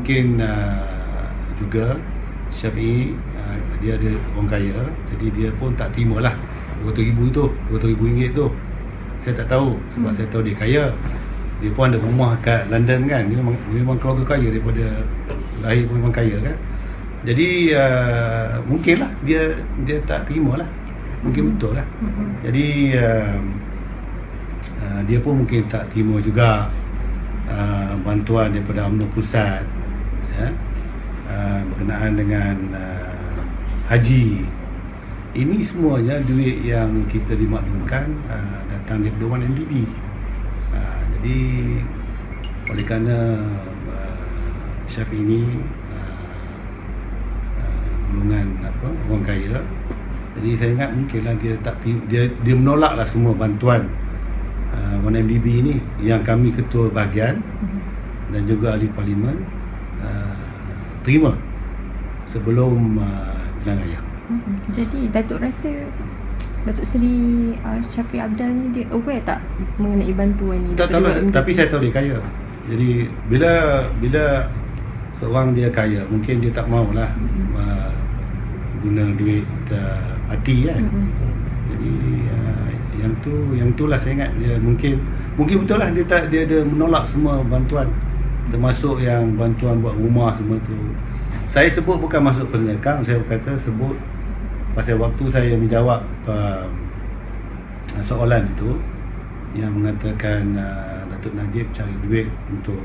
mungkin uh, juga Syafi'i uh, dia ada orang kaya. Jadi dia pun tak terima lah. 200 ribu tu 200 ribu ringgit tu. Saya tak tahu sebab Hmm. saya tahu dia kaya. Dia pun ada rumah kat London kan. Dia memang, dia memang keluarga kaya daripada lahir pun memang kaya kan. Jadi uh, mungkin lah dia dia tak terima lah. Mungkin Hmm. betul lah. Mm-mm. jadi uh, uh, dia pun mungkin tak terima juga uh, bantuan daripada UMNO pusat ya uh, berkenaan dengan uh, haji. Ini semuanya duit yang kita dimaklumkan uh, datang daripada 1MDB uh, jadi oleh kerana uh, Syafiq ini uh, uh, golongan apa orang kaya jadi saya ingat mungkinlah dia tak dia dia menolaklah semua bantuan uh, 1MDB ini yang kami ketua bahagian Mhm. dan juga ahli parlimen uh, terima sebelum uh, raya. Mhm. Jadi Datuk rasa Datuk Seri uh, Syafiq Abdal ni dia aware tak mengenai bantuan ni? Tak tahu tapi saya tahu dia kaya. Jadi bila bila seorang dia kaya, mungkin dia tak maulah Mhm. uh, guna duit uh, parti kan. Mhm. Jadi uh, yang tu yang itulah saya ingat dia mungkin mungkin betul lah dia tak dia ada menolak semua bantuan termasuk yang bantuan buat rumah semua tu. Saya sebut bukan masuk personal account, saya berkata sebut pasal waktu saya menjawab uh, soalan itu yang mengatakan uh, Datuk Najib cari duit untuk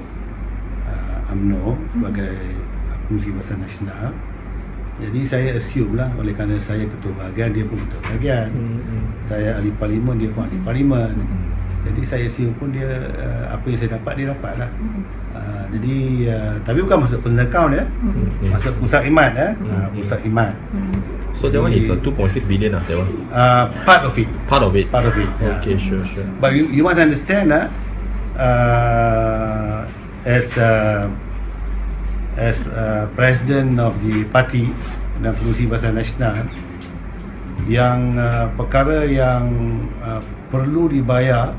uh, UMNO sebagai fungsi besar nasional. Jadi saya assume lah oleh kerana saya ketua bahagian dia pun ketua bahagian. Hmm. Saya ahli parlimen dia pun ahli parlimen. Hmm. Jadi saya assume pun dia uh, apa yang saya dapat dia dapat lah. Uh, jadi uh, tapi bukan masuk account ya. Hmm. Masuk pusat iman ya. Uh, Hmm. pusat iman. Mhm. So that one is a 2.6 billion lah, that one. Uh, part of it. Part of it. Part of it. yeah. Okay, sure, sure. But you, you must understand that uh, as uh, as uh, president of the party dan pengurusi Bahasa Nasional yang uh, perkara yang uh, perlu dibayar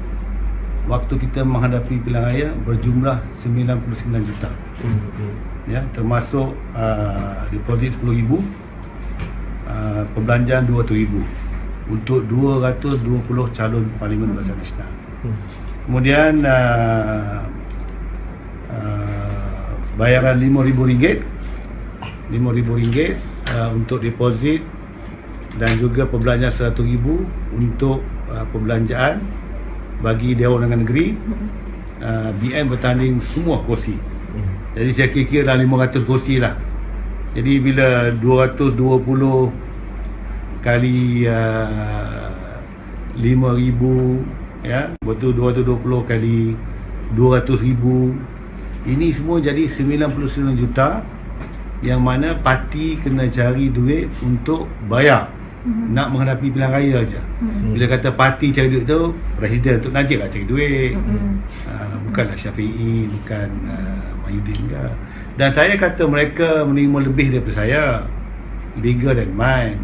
waktu kita menghadapi pilihan raya berjumlah 99 juta Hmm. ya termasuk uh, deposit 10,000 uh, perbelanjaan 200,000 untuk 220 calon parlimen Bahasa Nasional Hmm. Kemudian uh, uh, bayaran RM5,000 RM5,000 uh, untuk deposit dan juga perbelanjaan RM100,000 untuk uh, perbelanjaan bagi Dewan Undangan Negeri uh, BN bertanding semua kursi jadi saya kira-kira dah 500 kursi lah. Jadi bila 220 kali uh, 5000 ya betul 220 kali 200,000 ini semua jadi 99 juta yang mana parti kena cari duit untuk bayar Mhm. nak menghadapi pilihan raya aja. Mhm. Bila kata parti cari duit tu Presiden Tok Najib lah cari duit Mhm. uh, Bukanlah Syafi'i Bukan uh, Mahyudin ke Dan saya kata mereka menerima lebih daripada saya Bigger than mine